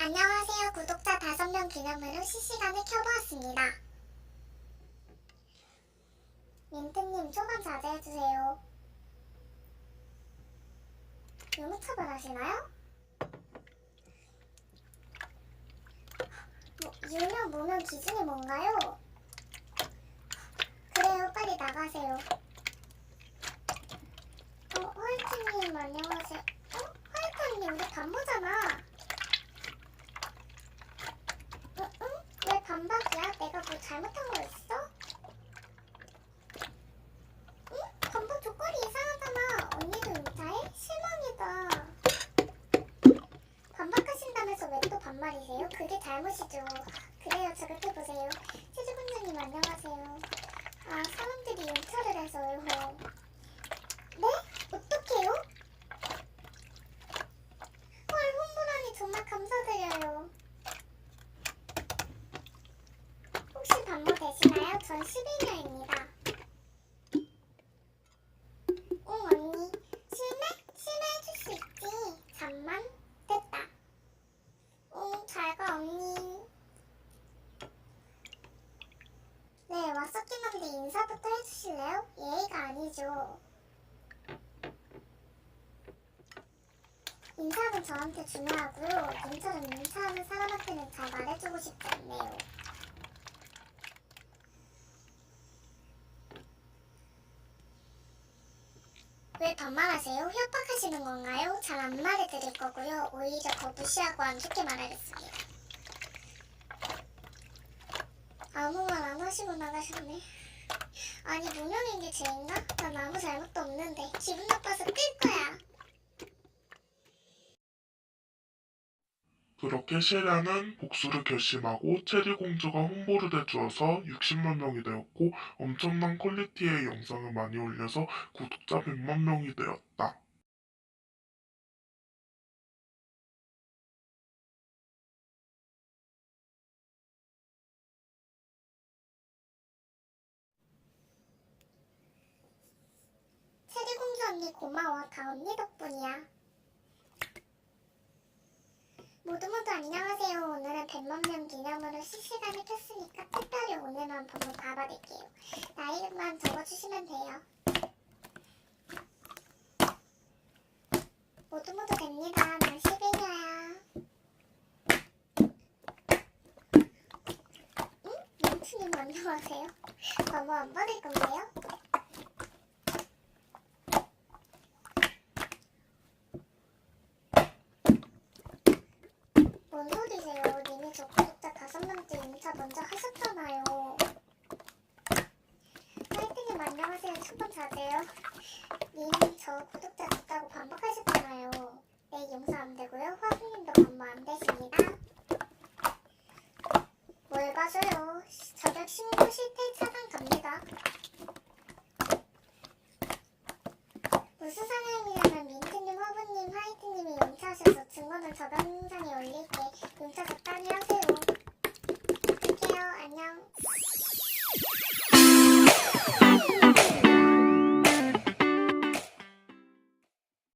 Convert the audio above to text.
안녕하세요. 구독자 5명 기념으로 실시간을 켜보았습니다. 민트님 초반 자제해주세요. 유무 처벌하시나요? 뭐, 유명 무명 기준이 뭔가요? 그래요, 빨리 나가세요. 어, 화이트님 안녕하세요. 어? 화이트님 우리 반모잖아. 응? 응? 왜 반박이야? 내가 뭐 잘못한 거 있어? 응? 반박 조건이 이상하잖아. 언니도 인사해? 실망이다. 반박하신다면서 왜 또 잘못이죠. 그래요, 저렇게 보세요. 치즈군주님 안녕하세요. 아, 사람들이 용찰을 해서요. 네? 어떡해요? 헐, 홍보라니 정말 감사드려요. 혹시 반모 되시나요? 전 11년입니다. 응, 언니. 실례? 실례해줄 수 있지. 잠만. 됐다. 응, 잘가, 언니. 네, 왔었긴 한데 인사부터 예의가 아니죠. 인사는 저한테 중요하고요. 님처럼 인사하는 사람한테는 잘 말해주고 싶지 않네요. 왜 반말하세요? 협박하시는 건가요? 잘 안 말해드릴 거고요. 오히려 더 무시하고 안 좋게 말하겠습니다. 아무 말 안 하시고 나가셨네. 아니 무명인 게 죄인가? 난 아무 잘못도 없는데 기분 나빠서 끌 거야. 그렇게 셰라는 복수를 결심하고 체리 공주가 홍보를 해주어서 60만 명이 되었고 엄청난 퀄리티의 영상을 많이 올려서 구독자 100만 명이 되었다. 언니 고마워. 다 언니 덕분이야. 모두 모두 안녕하세요. 오늘은 100만 명 기념으로 실시간을 켰으니까 특별히 오늘만 번호 봐봐드릴게요. 나이만 적어주시면 돼요. 모두 모두 됩니다. 난 11이야. 응? 민트님 안녕하세요. 번호 안 받을 건데요? 뭔 소리세요? 님이 저 구독자 다섯 명째 인사 먼저 하셨잖아요. 화이트님 안녕하세요. 첫번 자세요. 님이 저 구독자 됐다고 반박하셨잖아요. 네, 용서 안 되고요. 화수님도 반박 안 되십니다. 뭘 봐줘요? 저격 신고 실태 차단 갑니다. 무슨 상황이냐면 민트님, 화분님, 화이트님이 용차 하셔서 증거는 영상에 올릴게 용차 적당히 하세요.